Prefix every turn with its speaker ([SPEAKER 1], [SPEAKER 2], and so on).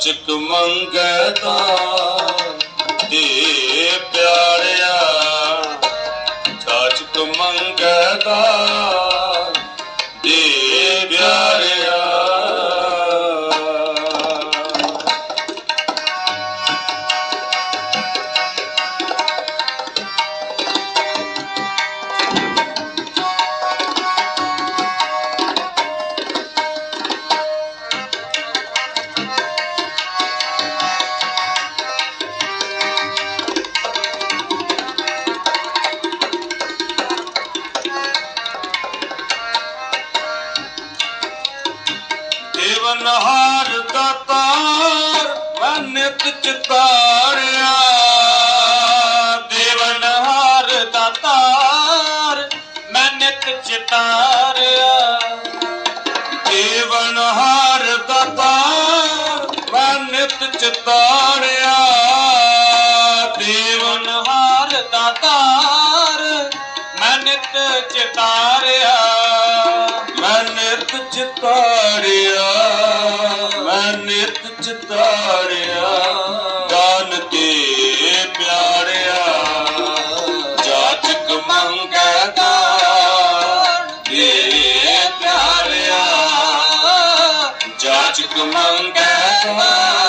[SPEAKER 1] ਜਾਚਕ ਮੰਗਦਾ ਦੇ ਪਿਆਰਿਆ ਜਾਚਕ ਮੰਗਦਾ ਦੇਵਨਹਾਰ ਦਾਤਾਰ ਮੈਂ ਨਿਤ ਚਿਤਾਰਿਆ। ਦੇਵਨਹਾਰ ਦਾਤਾਰ ਮੈਂ ਨਿਤ ਚਿਤਾਰਿਆ। ਦੇਵਨਹਾਰ ਦਾਤਾਰ ਮੈਂ ਨਿਤ ਚਿਤਾਰਿਆ। ਦੇਵਨਹਾਰ ਦਾਤਾਰ ਮੈਂ ਨਿਤ ਚਿਤਾਰਿਆ। ਨਿਤ ਚਿਤਾਰਿਆ ਮੈਂ ਨਿਤ ਚਿਤਾਰਿਆ ਦਾਨ ਤੇ ਪਿਆਰਿਆ। ਜਾਚਕ ਮੰਗਦਾ ਤੇ ਪਿਆਰਿਆ। ਜਾਚਕ ਮੰਗਦਾ